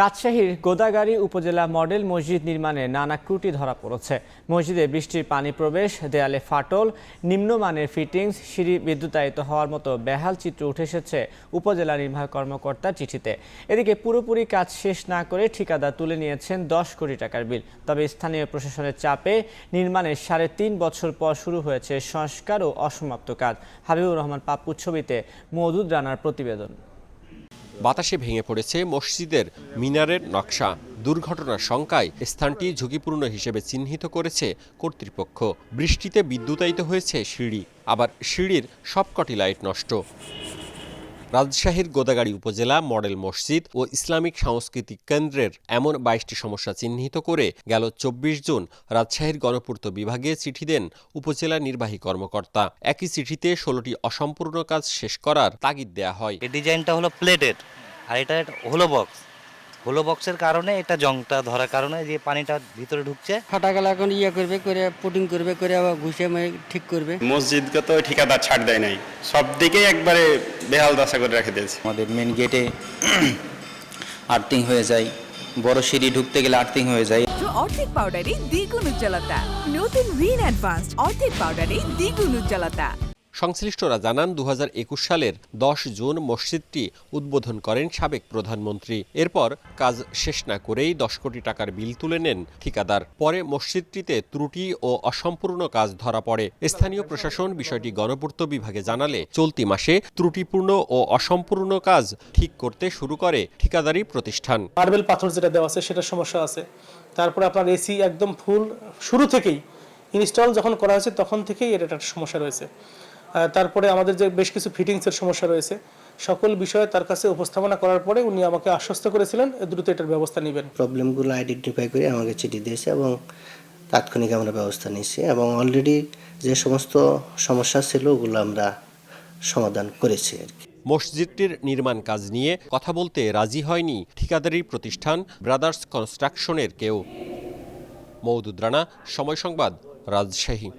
রাজশাহীর গোদাগাড়ি উপজেলা মডেল মসজিদ নির্মাণে নানা ত্রুটি ধরা পড়েছে। মসজিদে বৃষ্টির পানি প্রবেশ, দেয়ালে ফাটল, নিম্নমানের ফিটিংস সিঁড়ি বিদ্যুতায়িত হওয়ার মতো বেহাল চিত্র উঠে এসেছে উপজেলা নির্বাহী কর্মকর্তার চিঠিতে। এদিকে পুরোপুরি কাজ শেষ না করে ঠিকাদার তুলে নিয়েছেন দশ কোটি টাকার বিল। তবে স্থানীয় প্রশাসনের চাপে নির্মাণের সাড়ে তিন বছর পর শুরু হয়েছে সংস্কার ও অসমাপ্ত কাজ। হাবিবুর রহমান পাপ্পু ছবিতে মওদুদ রানার প্রতিবেদন। বাতাসে ভেঙে পড়েছে মসজিদের মিনারের নকশা। দুর্ঘটনার শঙ্কায় স্থানটি ঝুঁকিপূর্ণ হিসেবে চিহ্নিত করেছে কর্তৃপক্ষ। বৃষ্টিতে বিদ্যুতায়িত হয়েছে সিঁড়ি, আবার সিঁড়ির সবকটি লাইট নষ্ট। রাজশাহীর গোদাগাড়ি উপজেলা মডেল মসজিদ ও ইসলামিক সাংস্কৃতিক কেন্দ্রের এমন বাইশটি সমস্যা চিহ্নিত করে গেল চব্বিশ জুন রাজশাহীর গণপূর্ত বিভাগে চিঠি দেন উপজেলা নির্বাহী কর্মকর্তা। একই চিঠিতে ষোলোটি অসম্পূর্ণ কাজ শেষ করার তাগিদ দেয়া হয়। ডিজাইনটা হলো প্লেটের আর এটা হলো বক্স হোলো বক্সের কারণে এটা জংটা ধরার কারণে যে পানিটা ভিতরে ঢুকছে। ফাটা গেলে এখন ইয়ে করবে করে পুটিং করবে করে আবার ঘুষে ঠিক করবে। মসজিদকে তো ঠিকাদার ছাড় দেয় নাই। সব দিকেই একবারে বেহাল দশা করে রেখে দিয়েছে। আমাদের মেন গেটে আর্থিং হয়ে যায়। বড় সিঁড়ি ঢুকতে গেলে আর্থিং হয়ে যায়। অর্ধেক পাউডারে দ্বিগুণ উজ্জ্বলতা। নতুন রিন অ্যাডভান্সড অর্ধেক পাউডারে দ্বিগুণ উজ্জ্বলতা। সংশ্লিষ্টরা জানান দু হাজার একুশ সালের দশ জুন মসজিদটি উদ্বোধন করেন সাবেক প্রধানমন্ত্রী। এরপর কাজ শেষ না করেই দশ কোটি টাকার বিল তুলে নেন ঠিকাদার। পরে মসজিদটিতে ত্রুটি ও অসম্পূর্ণ কাজ ধরা পড়ে। স্থানীয় প্রশাসন বিষয়টি গণপূর্ত বিভাগে জানালে চলতি মাসে ত্রুটিপূর্ণ ও অসম্পূর্ণ কাজ ঠিক করতে শুরু করে ঠিকাদারি প্রতিষ্ঠান। মার্বেল পাথর যেটা দেওয়া আছে, সেটার সমস্যা আছে। তারপরে আপনার এসি একদম ফুল, শুরু থেকেই ইনস্টল যখন করা হয়েছে, তখন থেকেই এর একটা সমস্যা রয়েছে। তারপরে আমাদের যে বেশ কিছু ফিটিংসের সমস্যা রয়েছে সকল বিষয়ে তার কাছে উপস্থাপনা করার পরে উনি আমাকে আশ্বস্ত করেছিলেন দ্রুত এটার ব্যবস্থা নেবেন। প্রবলেমগুলো আইডেন্টিফাই করে আমাকে চিঠি দিয়েছে এবং তাৎক্ষণিক আমরা ব্যবস্থা নিয়েছি এবং অলরেডি যে সমস্ত সমস্যা ছিল ওগুলো আমরা সমাধান করেছি আর কি। মসজিদটির নির্মাণ কাজ নিয়ে কথা বলতে রাজি হয়নি ঠিকাদারি প্রতিষ্ঠান ব্রাদার্স কনস্ট্রাকশনের কেউ। মৌদুদ রানা সময় সংবাদ রাজশাহী।